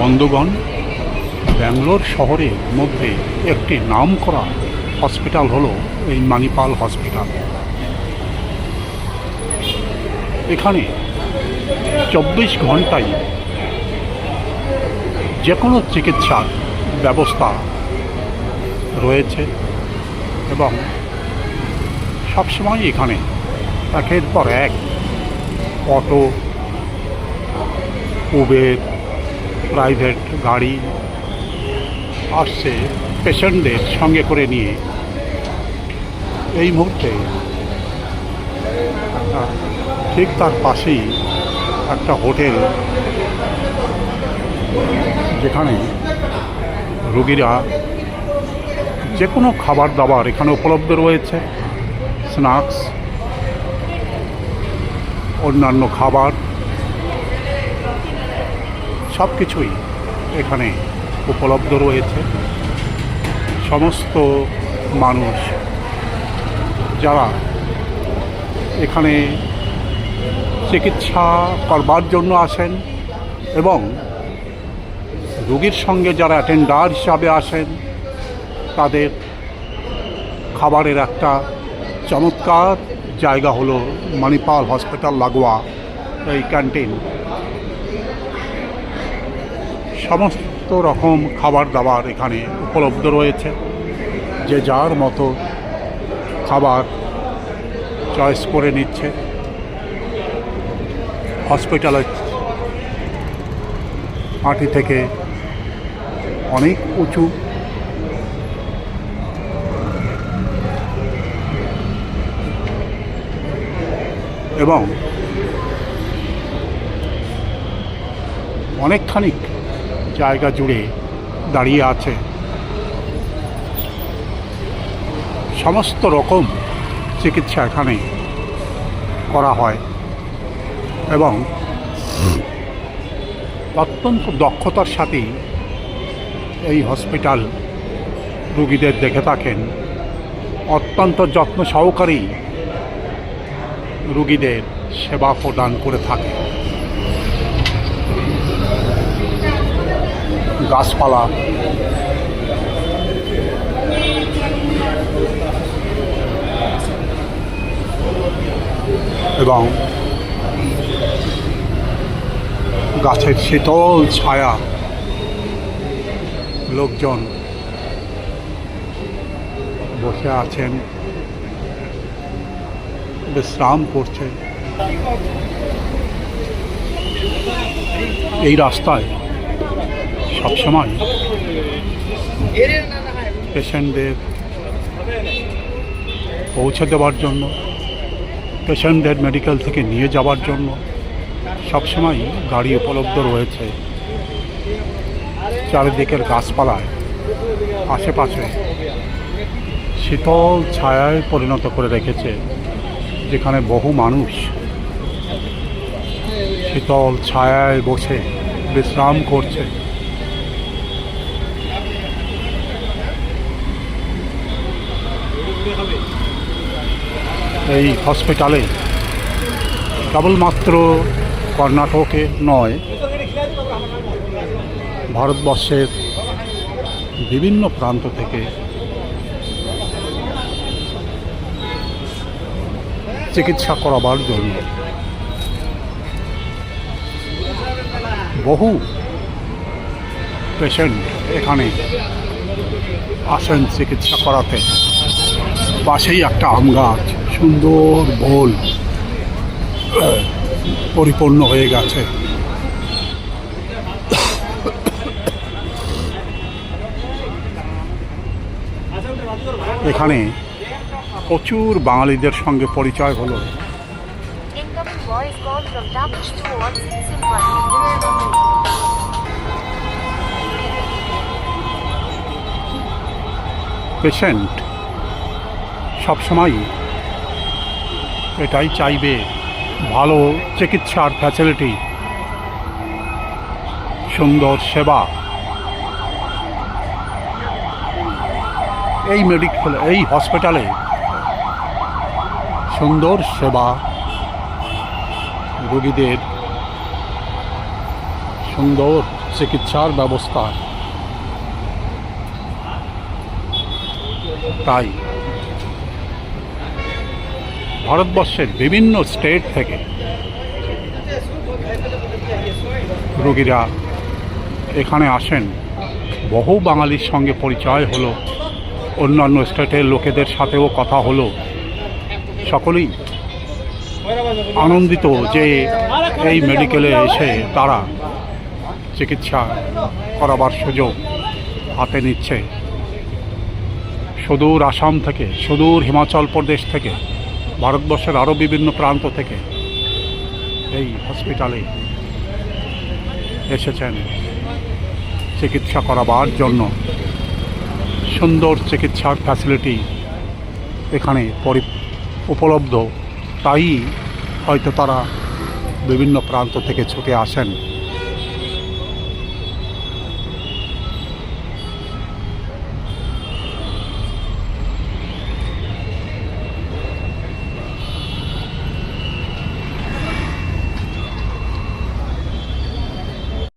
বন্ধুগণ, ব্যাঙ্গালোর শহরের মধ্যে একটি নাম করা হসপিটাল হলো এই মানিপাল হসপিটাল। এখানে চব্বিশ ঘন্টায় যে কোনো চিকিৎসার ব্যবস্থা রয়েছে এবং সবসময় এখানে একের পর এক অটো, উবের প্রাইভেট গাড়ি আসছে পেশেন্টদের সঙ্গে করে নিয়ে। এই মুহূর্তে, ঠিক তার পাশেই একটা হোটেল যেখানে রুগীরা যে কোনো খাবার দাবার এখানে উপলব্ধ রয়েছে, স্ন্যাক্স, অন্যান্য খাবার সব কিছুই এখানে উপলব্ধ রয়েছে। সমস্ত মানুষ যারা এখানে চিকিৎসা করবার জন্য আসেন এবং রোগীর সঙ্গে যারা অ্যাটেন্ডার হিসাবে আসেন, তাদের খাবারের একটা চমৎকার জায়গা হলো মণিপাল হসপিটাল লাগোয়া, এই ক্যান্টিন সমস্ত রকম খাবার দাবার এখানে উপলব্ধ রয়েছে। যে যার মতো খাবার চয়েস করে নিচ্ছে। হসপিটালের মাটি থেকে অনেক উঁচু। এবং অনেকখানি জায়গা জুড়ে দাঁড়িয়ে আছে। সমস্ত রকম চিকিৎসা এখানে করা হয় এবং অত্যন্ত দক্ষতার সাথেই এই হসপিটাল রুগীদের দেখে থাকেন। অত্যন্ত যত্ন সহকারেই রুগীদের সেবা প্রদান করে থাকে। গাছপালা। এবং গাছের শীতল ছায়া লোকজন বসে আছেন বিশ্রাম করছে। এই রাস্তায় সবসময় পেশেন্টদের পৌঁছে দেওয়ার জন্য, পেশেন্টদের মেডিকেল থেকে নিয়ে যাওয়ার জন্য সবসময় গাড়ি উপলব্ধ রয়েছে। চারিদিকের গাছপালায় আশেপাশে শীতল ছায়ায় পরিণত করে রেখেছে, যেখানে বহু মানুষ শীতল ছায়ায় বসে বিশ্রাম করছে। এই হসপিটালে কেবলমাত্র কর্ণাটকে নয়, ভারতবর্ষের বিভিন্ন প্রান্ত থেকে চিকিৎসা করাবার জন্য বহু পেশেন্ট এখানে আসেন চিকিৎসা করাতে। পাশেই একটা আম গাছ। সুন্দর বোল পরিপূর্ণ হয়ে গেছে। এখানে প্রচুর বাঙালিদের সঙ্গে পরিচয় হলো। Incoming voice call from Tapish 21661. Patient সবসময় এটাই চাইবে ভালো চিকিৎসার ফ্যাসিলিটি সুন্দর সেবা। এই মেডিকেল এই হসপিটালে সুন্দর সেবা রোগীদের। সুন্দর চিকিৎসার ব্যবস্থা। তাই ভারতবর্ষের বিভিন্ন স্টেট থেকে রোগীরা এখানে আসেন। বহু বাঙালির সঙ্গে পরিচয় হলো। অন্যান্য স্টেটের লোকেদের সাথেও কথা হলো। সকলেই আনন্দিত যে এই মেডিকেলে এসে তারা চিকিৎসা করাবার সুযোগ হাতে নিচ্ছে। সুদূর আসাম থেকে, সুদূর হিমাচল প্রদেশ থেকে ভারতবর্ষের আরও বিভিন্ন প্রান্ত থেকে এই হসপিটালে এসেছেন চিকিৎসা করাবার জন্য। সুন্দর চিকিৎসার ফ্যাসিলিটি এখানে পরি, উপলব্ধ। তাই হয়তো তারা বিভিন্ন প্রান্ত থেকে ছুটে আসেন।